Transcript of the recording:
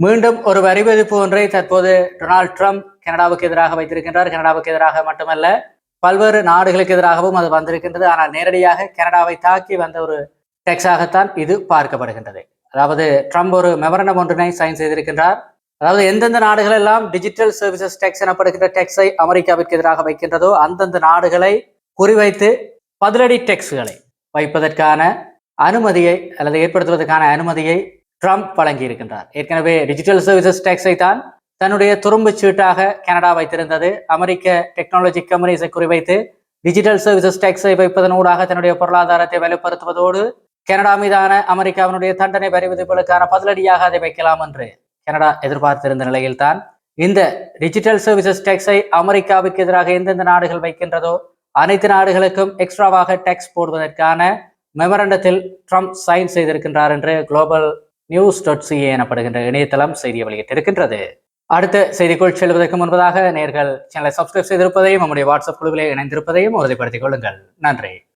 மீண்டும் ஒரு வரிவதிப்பு ஒன்றை தற்போது டொனால்ட் ட்ரம்ப் கனடாவுக்கு எதிராக வைத்திருக்கின்றார். கனடாவுக்கு எதிராக மட்டுமல்ல பல்வேறு நாடுகளுக்கு எதிராகவும் அது வந்திருக்கின்றது. ஆனால் நேரடியாக கனடாவை தாக்கி வந்த ஒரு டெக்ஸாகத்தான் இது பார்க்கப்படுகின்றது. அதாவது ட்ரம்ப் ஒரு மெமரண்டம் ஒன்றினை சைன் செய்திருக்கின்றார். அதாவது எந்தெந்த நாடுகள் எல்லாம் டிஜிட்டல் சர்வீசஸ் டெக்ஸ் எனப்படுகின்ற டெக்ஸை அமெரிக்காவிற்கு எதிராக வைக்கின்றதோ அந்தந்த நாடுகளை குறிவைத்து பதிலடி டெக்ஸ்களை வைப்பதற்கான அனுமதியை அல்லது ஏற்படுத்துவதற்கான அனுமதியை ட்ரம்ப் வழங்கியிருக்கின்றார். ஏற்கனவே டிஜிட்டல் சர்வீசஸ் டேக்ஸை தான் தன்னுடைய துரும்புச் சீட்டாக கனடா வைத்திருந்தது. அமெரிக்க டெக்னாலஜி கம்பெனிஸை குறிவைத்து டிஜிட்டல் சர்வீசஸ் டேக்ஸை வைப்பதனூடாக தன்னுடைய பொருளாதாரத்தை வலுப்படுத்துவதோடு கனடா மீதான அமெரிக்காவினுடைய தண்டனை வரி விதிப்புகளுக்கான பதிலடியாக அதை வைக்கலாம் என்று கனடா எதிர்பார்த்திருந்த நிலையில்தான் இந்த டிஜிட்டல் சர்வீசஸ் டேக்ஸை அமெரிக்காவுக்கு எதிராக எந்தெந்த நாடுகள் வைக்கின்றதோ அனைத்து நாடுகளுக்கும் எக்ஸ்ட்ராவாக டேக்ஸ் போடுவதற்கான மெமரண்டத்தில் ட்ரம்ப் சைன் செய்திருக்கின்றார் என்று குளோபல் நியூஸ் டாட் சிஏ எனப்படுகின்ற இணையதளம் செய்தியை வெளியிட்டிருக்கின்றது. அடுத்த செய்திக்குள் செல்வதற்கு முன்பதாக நேர்கள் சேனலை சப்ஸ்கிரைப் செய்திருப்பதையும் நம்முடைய வாட்ஸ்அப் குழுவிலே இணைந்திருப்பதையும் உறுதிப்படுத்திக் கொள்ளுங்கள். நன்றி.